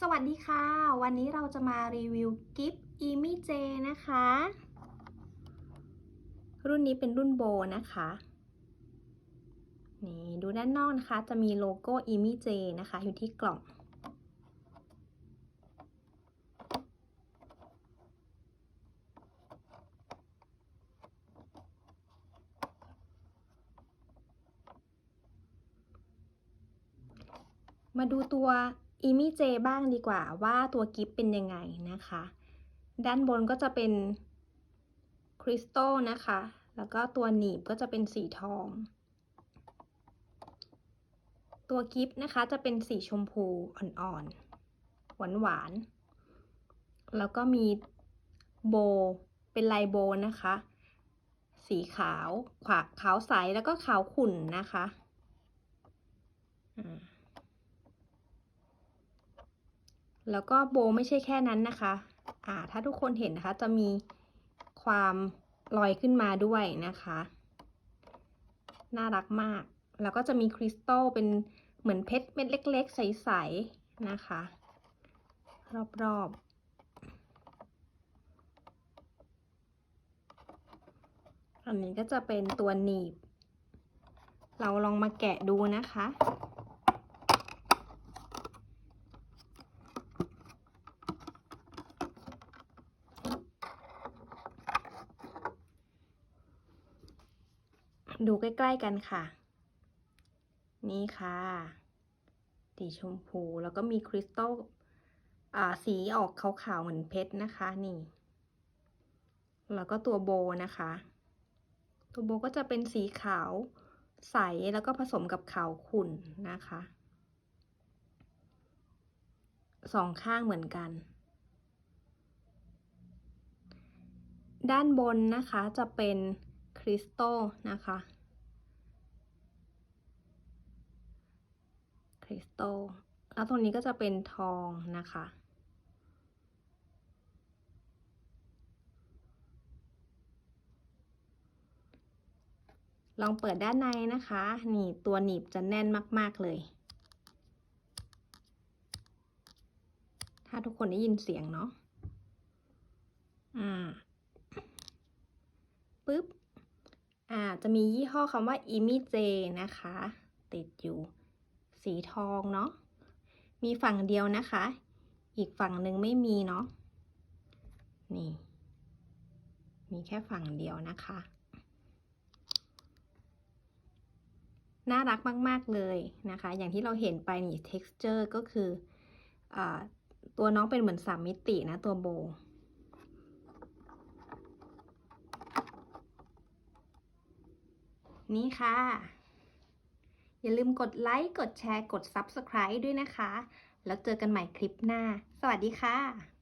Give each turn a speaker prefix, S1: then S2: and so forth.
S1: สวัสดีค่ะ วันนี้เราจะมารีวิวกิฟต์อีมี่เจนะคะ รุ่นนี้เป็นรุ่นโบนะคะ นี่ดูด้านนอกนะคะ จะมีโลโก้อีมี่เจนะคะ อยู่ที่กล่อง มาดูตัว อีมี่เจบ้างดีกว่าว่าตัวกิฟเป็นยังไงนะคะ ด้านบนก็จะเป็นคริสตัลนะคะ แล้วก็ตัวหนีบก็จะเป็นสีทอง ตัวกิฟนะคะจะเป็นสีชมพูอ่อนๆ หวานๆแล้วก็มีโบเป็นลายโบนะคะ สีขาวขวาขาวใสแล้วก็ขาวขุ่นนะคะอ่า แล้วก็โบไม่ใช่แค่นั้นนะคะ อ่า ถ้าทุกคนเห็นนะคะ จะมีความลอยขึ้นมาด้วยนะคะ น่ารักมาก แล้วก็จะมีคริสตัลเป็นเหมือนเพชรเม็ดเล็ก ๆ ใส ๆ นะคะ รอบ ๆอันนี้ก็จะเป็นตัวหนีบ เราลองมาแกะดูนะคะ ดูใกล้ ๆ กันค่ะ นี่ค่ะสีชมพูแล้วก็มีคริสตัลอ่าสีออกขาวๆเหมือนเพชรนะคะนี่ แล้วก็ตัวโบนะคะ ตัวโบก็จะเป็นสีขาวใสแล้วก็ผสมกับขาวขุ่นนะคะสองข้างเหมือนกัน ด้านบนนะคะจะเป็นคริสตัลนะคะ ค ริสตัลแล้วตรงนี้ก็จะเป็นทองนะคะ ลองเปิดด้านในนะคะนี่ตัวหนีบจะแน่นมาก ๆ เลย ถ้าทุกคนได้ยินเสียงเนาะอ่าปึ๊บอ่าจะมียี่ห้อคำว่า i m i j นะคะ ติดอยู่ สีทองเนาะ มีฝั่งเดียวนะคะ อีกฝั่งหนึ่งไม่มีเนาะ นี่ มีแค่ฝั่งเดียวนะคะ น่ารักมาก ๆ เลยนะคะ อย่างที่เราเห็นไปนี่ texture ก็คืออตัวน้องเป็นเหมือนสามมิตินะตัวโบนี่ค่ะ อย่าลืมกดไลค์ กดแชร์ กด Subscribe ด้วยนะคะ แล้วเจอกันใหม่คลิปหน้า สวัสดีค่ะ